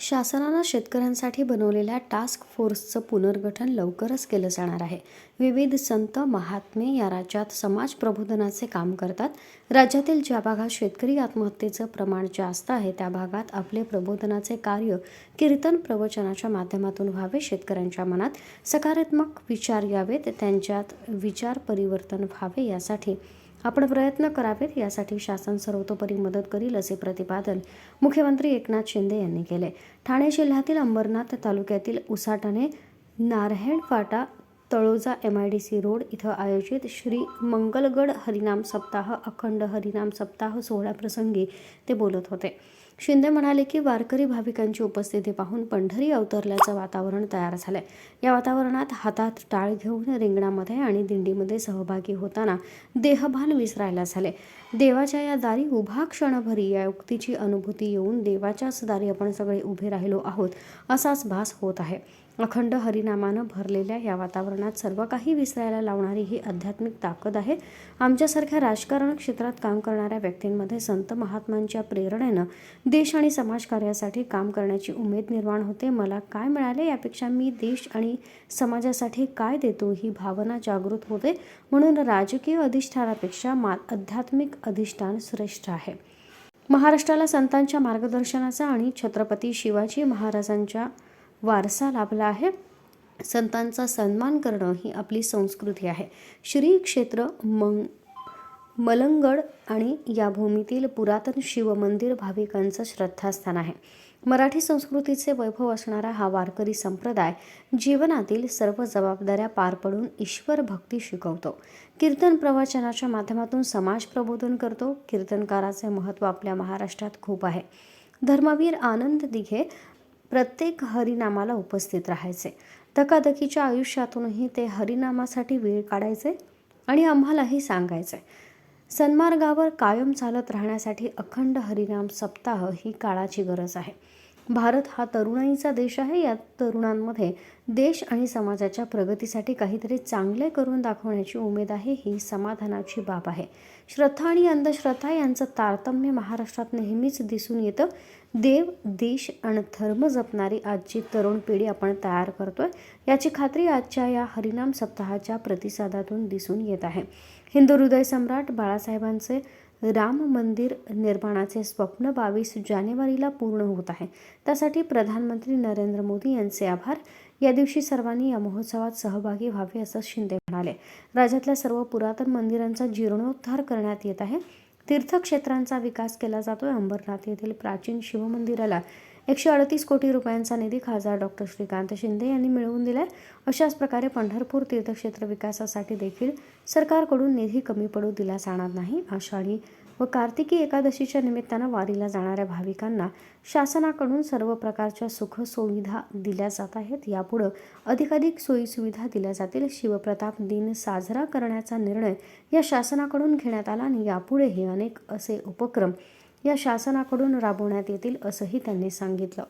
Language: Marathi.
शासनानं शेतकऱ्यांसाठी बनवलेल्या टास्क फोर्सचं पुनर्गठन लवकरच केलं जाणार आहे. विविध संत महात्मे या राज्यात समाज प्रबोधनाचे काम करतात. राज्यातील ज्या भागात शेतकरी आत्महत्येचं प्रमाण जास्त आहे त्या भागात आपले प्रबोधनाचे कार्य कीर्तन प्रवचनाच्या माध्यमातून व्हावे शेतकऱ्यांच्या मनात सकारात्मक विचार यावेत त्यांच्यात विचार परिवर्तन व्हावे यासाठी आपण प्रयत्न करावेत यासाठी शासन सर्वतोपरी मदत करील असे प्रतिपादन मुख्यमंत्री एकनाथ शिंदे यांनी केले. ठाणे जिल्ह्यातील अंबरनाथ तालुक्यातील उसाटणे नारहेड फाटा Taloja M I D C road इथं आयोजित श्री मंगलगड हरिनाम सप्ताह अखंड हरिनाम सप्ताह सोहळ्याप्रसंगी ते बोलत होते. शिंदे म्हणाले की वारकरी भाविकांची उपस्थिती पाहून पंढरी अवतरल्याचं वातावरण तयार झालंय. या वातावरणात हातात टाळ घेऊन रिंगणामध्ये आणि दिंडीमध्ये सहभागी होताना देहभान विसरायला झाले. देवाच्या या दारी उभा क्षणभरी या उक्तीची अनुभूती येऊन देवाच्याच दारी आपण सगळे उभे राहिलो आहोत असाच भास होत आहे. अखंड हरिनामानं भरलेल्या या वातावरणात सर्व काही विसरायला लावणारी ही आध्यात्मिक ताकद आहे. आमच्यासारख्या राजकारण क्षेत्रात काम करणाऱ्या व्यक्तींमध्ये संत महात्मांच्या प्रेरणेनं देश आणि समाजकार्यासाठी काम करण्याची उमेद निर्माण होते. मला काय मिळाले यापेक्षा मी देश आणि समाजासाठी काय देतो ही भावना जागृत होते. म्हणून राजकीय अधिष्ठानापेक्षा मा आध्यात्मिक अधिष्ठान श्रेष्ठ आहे. महाराष्ट्राला संतांच्या मार्गदर्शनाचा आणि छत्रपती शिवाजी महाराजांच्या वारसा लाभला आहे. संतांचा सन्मान करणं ही आपली संस्कृती आहे. श्री क्षेत्र मंग मलंगड आणि या भूमीतील पुरातन शिवमंदिर भाविकांचं श्रद्धास्थान आहे. मराठी संस्कृतीचे वैभव असणारा हा वारकरी संप्रदाय जीवनातील सर्व जबाबदाऱ्या पार पडून ईश्वर भक्ती शिकवतो. कीर्तन प्रवचनाच्या माध्यमातून समाज प्रबोधन करतो. कीर्तनकाराचे महत्त्व आपल्या महाराष्ट्रात खूप आहे. धर्मवीर आनंद दिघे प्रत्येक हरिनामाला उपस्थित राहायचे. धकाधकीच्या आयुष्यातूनही ते हरिनामासाठी वेळ काढायचे आणि आम्हालाही सांगायचे. सन्मार्गावर कायम चालत राहण्यासाठी अखंड हरिनाम सप्ताह ही काळाची गरज आहे. भारत हा तरुणाईचा देश आहे. या तरुणांमध्ये देश आणि समाजाच्या प्रगतीसाठी काहीतरी चांगले करून दाखवण्याची उमेद आहे ही समाधानाची बाब आहे. श्रद्धा आणि अंधश्रद्धा यांचं तारतम्य महाराष्ट्रात नेहमीच दिसून येतं. देव देश आणि धर्म जपणारी आजची तरुण पिढी आपण तयार करतोय. याची खात्री आजच्या या हरिनाम सप्ताहाच्या प्रतिसादातून दिसून येत आहे. हिंदू हृदय सम्राट बाळासाहेबांचे राम मंदिर निर्माणाचे स्वप्न बावीस जानेवारीला पूर्ण होत आहे. त्यासाठी प्रधानमंत्री नरेंद्र मोदी यांचे आभार. या दिवशी सर्वांनी या महोत्सवात सहभागी व्हावे असं शिंदे म्हणाले. राज्यातल्या सर्व पुरातन मंदिरांचा जीर्णोद्धार करण्यात येत आहे. तीर्थक्षेत्रांचा विकास केला जातोय. अंबरनाथ येथील प्राचीन शिवमंदिराला एकशे अडतीस कोटी रुपयांचा निधी खासदार डॉक्टर श्रीकांत शिंदे यांनी मिळवून दिलाय. अशाच प्रकारे पंढरपूर तीर्थक्षेत्र विकासासाठी देखील सरकारकडून निधी कमी पडू दिला जाणार नाही. आषाढी व कार्तिकी एकादशीच्या निमित्तानं वारीला जाणाऱ्या भाविकांना शासनाकडून सर्व प्रकारच्या सुखसुविधा दिल्या जात आहेत. यापुढं अधिकाधिक सोयीसुविधा दिल्या जातील. शिवप्रताप दिन साजरा करण्याचा निर्णय या शासनाकडून घेण्यात आला आणि यापुढेही अनेक असे उपक्रम या शासनाकडून राबवण्यात येतील असंही त्यांनी सांगितलं.